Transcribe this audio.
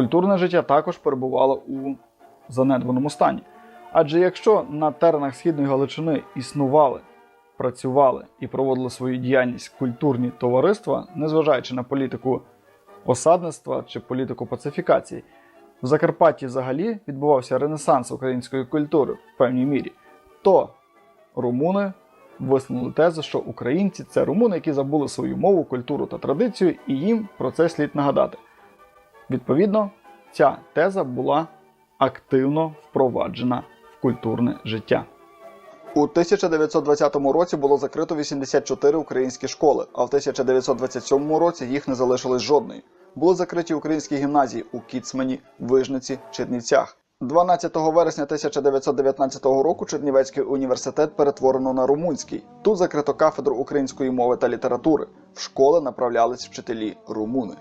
Культурне життя також перебувало у занедбаному стані. Адже якщо на теренах Східної Галичини існували, працювали і проводили свою діяльність культурні товариства, незважаючи на політику осадництва чи політику пацифікації, в Закарпатті взагалі відбувався ренесанс української культури в певній мірі, то румуни висунули тезу, що українці це румуни, які забули свою мову, культуру та традицію, і їм про це слід нагадати. Відповідно, ця теза була активно впроваджена в культурне життя. У 1920 році було закрито 84 українські школи, а в 1927 році їх не залишилось жодної. Були закриті українські гімназії у Кіцмані, Вижниці, Чернівцях. 12 вересня 1919 року Чернівецький університет перетворено на румунський. Тут закрито кафедру української мови та літератури. В школи направлялись вчителі румуни.